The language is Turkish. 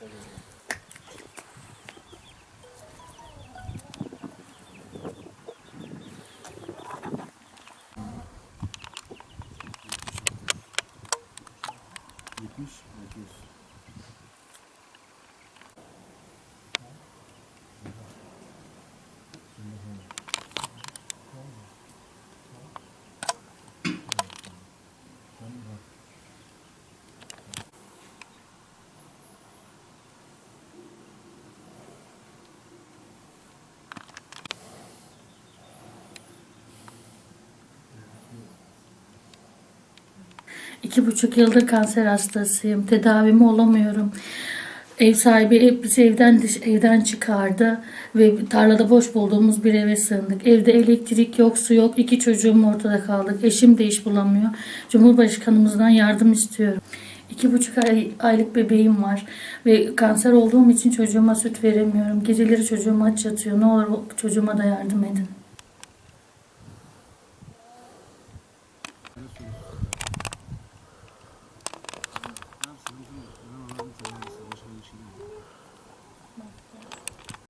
Yetmiş, otuz. İki buçuk yıldır kanser hastasıyım. Tedavimi olamıyorum. Ev sahibi hep bizi evden evden çıkardı ve tarlada boş bulduğumuz bir eve sığındık. Evde elektrik yok, su yok. İki çocuğum ortada kaldık. Eşim de iş bulamıyor. Cumhurbaşkanımızdan yardım istiyorum. İki buçuk ay, aylık bebeğim var ve kanser olduğum için çocuğuma süt veremiyorum. Geceleri çocuğum aç yatıyor. Ne olur çocuğuma da yardım edin.